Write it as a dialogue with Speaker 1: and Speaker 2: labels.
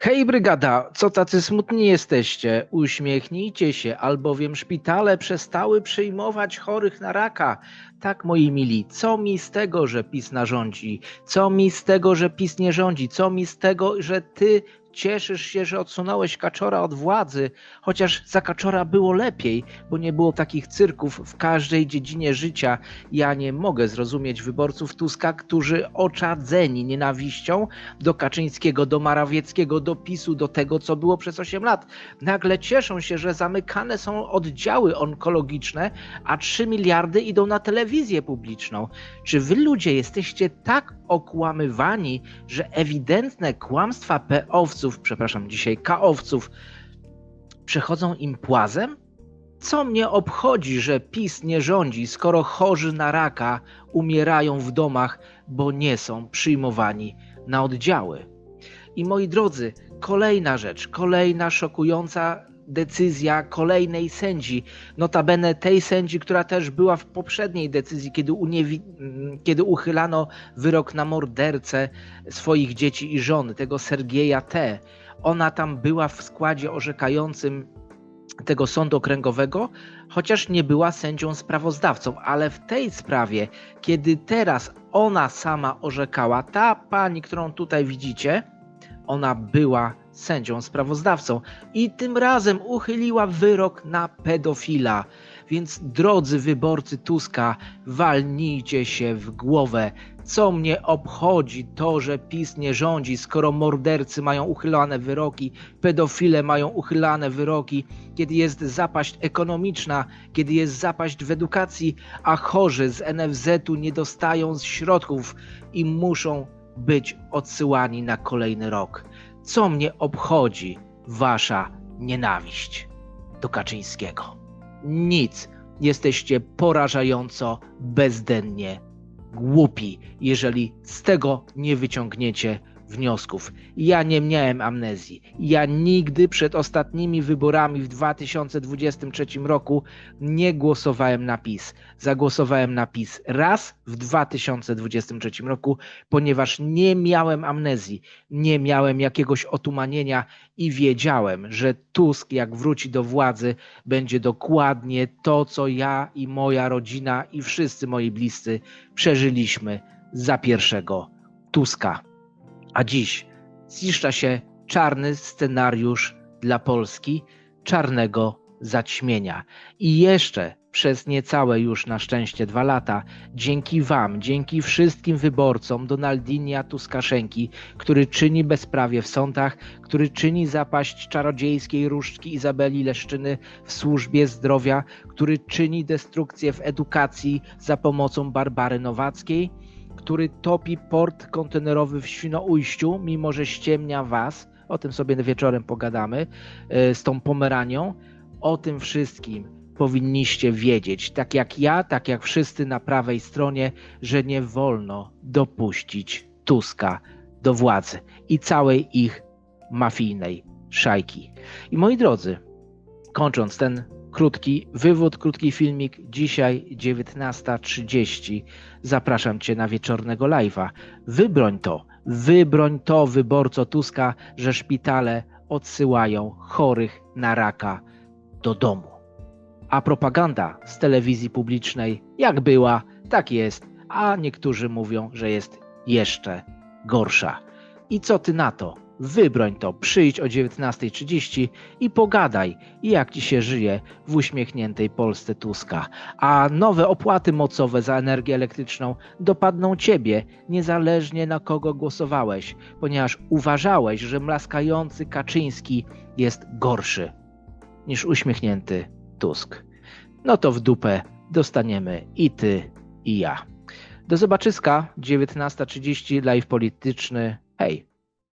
Speaker 1: Hej, brygada, co tacy smutni jesteście? Uśmiechnijcie się, albowiem szpitale przestały przyjmować chorych na raka. Tak, moi mili, co mi z tego, że PiS narządzi? Co mi z tego, że PiS nie rządzi? Co mi z tego, że ty cieszysz się, że odsunąłeś Kaczora od władzy, chociaż za Kaczora było lepiej, bo nie było takich cyrków w każdej dziedzinie życia. Ja nie mogę zrozumieć wyborców Tuska, którzy oczadzeni nienawiścią do Kaczyńskiego, do Marawieckiego, do PiSu, do tego, co było przez 8 lat, nagle cieszą się, że zamykane są oddziały onkologiczne, a 3 miliardy idą na telewizję publiczną. Czy wy ludzie jesteście tak okłamywani, że ewidentne kłamstwa przepraszam, dzisiaj kaowców, przechodzą im płazem? Co mnie obchodzi, że PiS nie rządzi, skoro chorzy na raka umierają w domach, bo nie są przyjmowani na oddziały? I moi drodzy, kolejna rzecz, kolejna szokująca decyzja kolejnej sędzi, notabene tej sędzi, która też była w poprzedniej decyzji, kiedy, uniewi- kiedy uchylano wyrok na mordercę swoich dzieci i żony, tego Sergieja T. Ona tam była w składzie orzekającym tego sądu okręgowego, chociaż nie była sędzią sprawozdawcą, ale w tej sprawie, kiedy teraz ona sama orzekała, ta pani, którą tutaj widzicie, ona była sędzią sprawozdawcą i tym razem uchyliła wyrok na pedofila. Więc drodzy wyborcy Tuska, walnijcie się w głowę. Co mnie obchodzi to, że PiS nie rządzi, skoro mordercy mają uchylane wyroki, pedofile mają uchylane wyroki, kiedy jest zapaść ekonomiczna, kiedy jest zapaść w edukacji, a chorzy z NFZ-u nie dostają środków i muszą być odsyłani na kolejny rok. Co mnie obchodzi wasza nienawiść do Kaczyńskiego? Nic. Jesteście porażająco bezdennie głupi, jeżeli z tego nie wyciągniecie wniosków. Ja nie miałem amnezji. Ja nigdy przed ostatnimi wyborami w 2023 roku nie głosowałem na PiS. Zagłosowałem na PiS raz w 2023 roku, ponieważ nie miałem amnezji, nie miałem jakiegoś otumanienia i wiedziałem, że Tusk, jak wróci do władzy, będzie dokładnie to, co ja i moja rodzina i wszyscy moi bliscy przeżyliśmy za pierwszego Tuska. A dziś ziszcza się czarny scenariusz dla Polski, czarnego zaćmienia. I jeszcze przez niecałe już na szczęście dwa lata, dzięki Wam, dzięki wszystkim wyborcom Donaldinia Tuskaszenki, który czyni bezprawie w sądach, który czyni zapaść czarodziejskiej różdżki Izabeli Leszczyny w służbie zdrowia, który czyni destrukcję w edukacji za pomocą Barbary Nowackiej, który topi port kontenerowy w Świnoujściu, mimo że ściemnia was. O tym sobie wieczorem pogadamy e, z tą Pomeranią. O tym wszystkim powinniście wiedzieć, tak jak ja, tak jak wszyscy na prawej stronie, że nie wolno dopuścić Tuska do władzy i całej ich mafijnej szajki. I moi drodzy, kończąc ten krótki wywód, krótki filmik. Dzisiaj 19.30. Zapraszam Cię na wieczornego live'a. Wybroń to, wybroń to, wyborco Tuska, że szpitale odsyłają chorych na raka do domu. A propaganda z telewizji publicznej, jak była, tak jest, a niektórzy mówią, że jest jeszcze gorsza. I co ty na to? Wybroń to, przyjdź o 19.30 i pogadaj, jak ci się żyje w uśmiechniętej Polsce Tuska. A nowe opłaty mocowe za energię elektryczną dopadną ciebie, niezależnie na kogo głosowałeś, ponieważ uważałeś, że mlaskający Kaczyński jest gorszy niż uśmiechnięty Tusk. No to w dupę dostaniemy i ty, i ja. Do zobaczyska, 19.30, live polityczny. Hej!